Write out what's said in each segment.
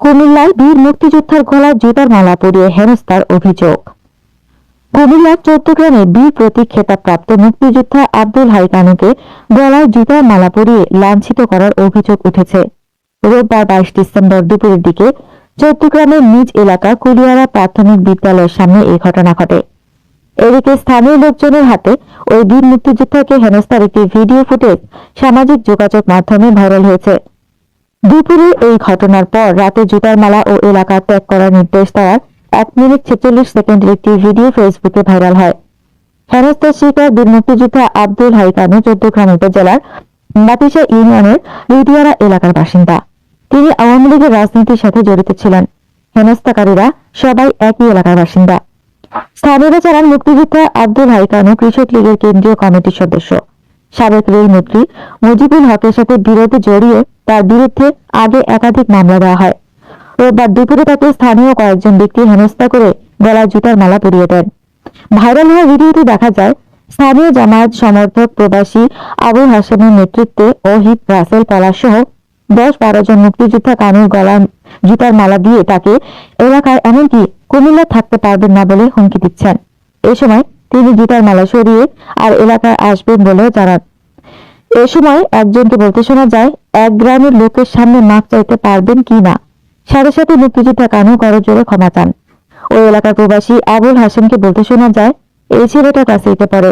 কুমিল্লায় বীর মুক্তিযোদ্ধার গলায় জুতার মালা পরিয়ে হেনস্থার অভিযোগ। কুমিল্লার চট্টগ্রামে বীর প্রতীক খেতাবপ্রাপ্ত মুক্তিযোদ্ধা আব্দুল হাই কানুকে গলায় জুতার মালা পরিয়ে লাঞ্ছিত করার অভিযোগ উঠেছে। রোববার বাইশ ডিসেম্বর দুপুরের দিকে চট্টগ্রামের নিজ এলাকা কুলিয়ারা প্রাথমিক বিদ্যালয়ের সামনে এই ঘটনা ঘটে। এদিকে স্থানীয় লোকজনের হাতে ওই বীর মুক্তিযোদ্ধাকে হেনস্থার একটি ভিডিও ফুটেজ, সামাজিক যোগাযোগ মাধ্যমে ভাইরাল হয়েছে। দুপুরে এই ঘটনার পর রাতে জুতার মালা ও এলাকা ত্যাগ করার নির্দেশ দেওয়ার এক মিনিট ছেচল্লিশ সেকেন্ডের একটি ভিডিও ফেসবুকে ভাইরাল হয়। হেনস্থার শিকার বীর মুক্তিযোদ্ধা আব্দুল হাইকানু চট্টগ্রাম উপজেলার বাতিশা ইউনিয়নের লুদিয়ারা এলাকার বাসিন্দা। তিনি আওয়ামী লীগের রাজনীতির সাথে জড়িত ছিলেন। হেনস্থাকারীরা সবাই একই এলাকার বাসিন্দা। স্থানীয়রা জানান, মুক্তিযোদ্ধা আব্দুল হাইকানু কৃষক লীগের কেন্দ্রীয় কমিটির সদস্য। সাবেক রেলমন্ত্রী মুজিবুল হকের সাথে বিরোধে জড়িয়ে তার বিরুদ্ধে আগে একাধিক মামলা দেওয়া হয়। রোববার দুপুরে তাকে স্থানীয় কয়েকজন ব্যক্তি হেনস্থা করে গলায় জুতার মালা পরিয়ে দেন। ভাইরাল হওয়া ভিডিওতে দেখা যায়, স্থানীয় জামায়াত সমর্থক প্রবাসী আবু হাসেমের নেতৃত্বে ওহিদ রাসেল পলাশ সহ দশ বারো জন মুক্তিযোদ্ধা কানুর গলা জুতার মালা দিয়ে তাকে এলাকায় এমনকি কুমিল্লা থাকতে পারবেন না বলে হুমকি দিচ্ছেন। এ সময় তিনি জুতার মালা সরিয়ে আর এলাকায় আসবেন বলেও জানান। এ সময় একজনকে বলতে শোনা যায়, এক গ্রামের লোকের সামনে মাপ চাইতে পারবেন কি না? সাথে সাথে মুক্তিযোদ্ধা কানু করজোরে ক্ষমা চান। ওই এলাকার প্রবাসী আবুল হাসেমকে বলতে শোনা যায়, এই ছেলেটা কাছে দিতে পারে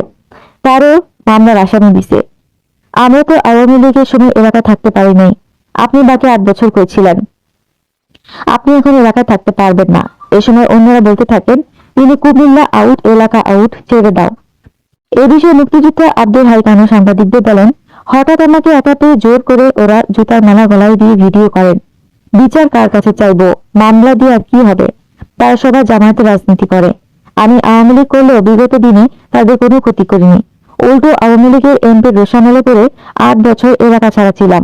তারও মামলার আসামি দিছে। আমরা তো আওয়ামী লীগের সময় এলাকা থাকতে পারি নাই। আপনি বাকি আট বছর করেছিলেন আপনি এখন এলাকায় থাকতে পারবেন না। এ সময় অন্যরা বলতে থাকেন তিনি কুমিল্লা আউট, এলাকা আউট ছেড়ে দাও। এ বিষয়ে মুক্তিযোদ্ধা আব্দুল হাই কানু সাংবাদিকদের বলেন, হঠাৎ আমাকে একা পেয়ে জোর করে ওরা জুতার মালা গলায় দিয়ে ভিডিও করেন। বিচার কার কাছে চাইব? মামলা দিয়ে আর কি হবে? তারা সবাই জামায়াতে রাজনীতি করে। আমি আওয়ামী লীগ করলেও বিগত দিনে তাদের কোনো ক্ষতি করিনি। উল্টো আওয়ামী লীগের এমপি রোশানলে করে আট বছর এলাকা ছাড়া ছিলাম।